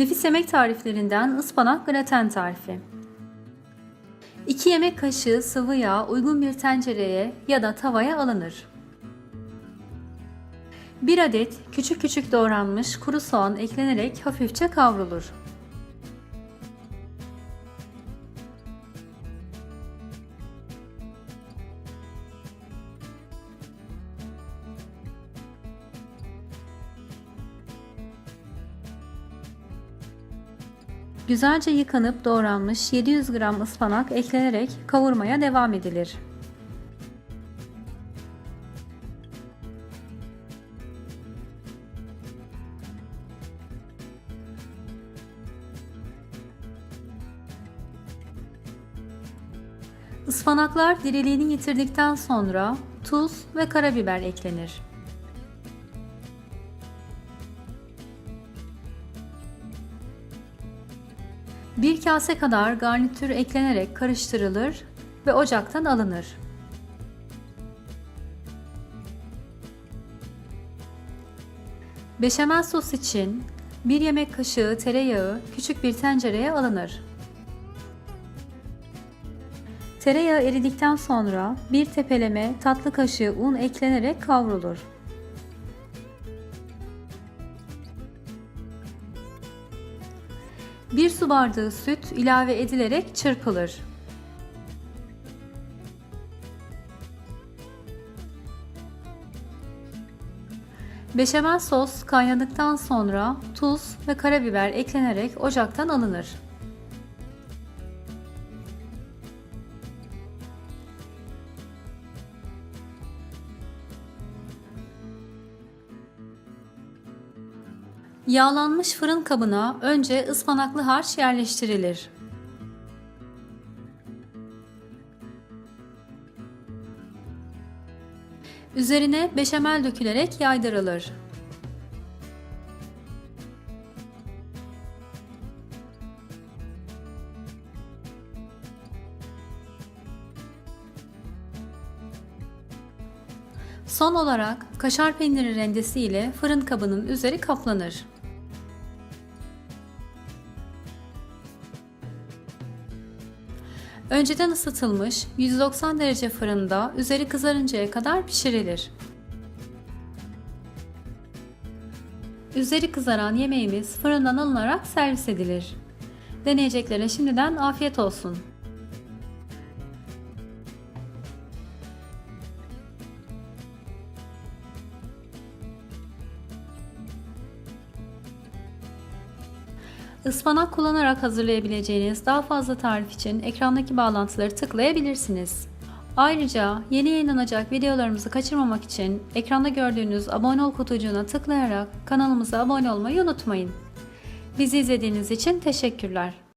Nefis yemek tariflerinden ıspanak graten tarifi. 2 yemek kaşığı sıvı yağ uygun bir tencereye ya da tavaya alınır. 1 adet küçük küçük doğranmış kuru soğan eklenerek hafifçe kavrulur. Güzelce yıkanıp doğranmış 700 gram ıspanak eklenerek kavurmaya devam edilir. Ispanaklar diriliğini yitirdikten sonra tuz ve karabiber eklenir. Bir kase kadar garnitür eklenerek karıştırılır ve ocaktan alınır. Beşamel sos için 1 yemek kaşığı tereyağı küçük bir tencereye alınır. Tereyağı eridikten sonra bir tepeleme tatlı kaşığı un eklenerek kavrulur. Bir su bardağı süt ilave edilerek çırpılır. Beşamel sos kaynadıktan sonra tuz ve karabiber eklenerek ocaktan alınır. Yağlanmış fırın kabına önce ıspanaklı harç yerleştirilir. Üzerine beşamel dökülerek yaydırılır. Son olarak kaşar peyniri rendesi ile fırın kabının üzeri kaplanır. Önceden ısıtılmış 190 derece fırında üzeri kızarıncaya kadar pişirilir. Üzeri kızaran yemeğimiz fırından alınarak servis edilir. Deneyeceklere şimdiden afiyet olsun. Ispanak kullanarak hazırlayabileceğiniz daha fazla tarif için ekrandaki bağlantıları tıklayabilirsiniz. Ayrıca yeni yayınlanacak videolarımızı kaçırmamak için ekranda gördüğünüz abone ol kutucuğuna tıklayarak kanalımıza abone olmayı unutmayın. Bizi izlediğiniz için teşekkürler.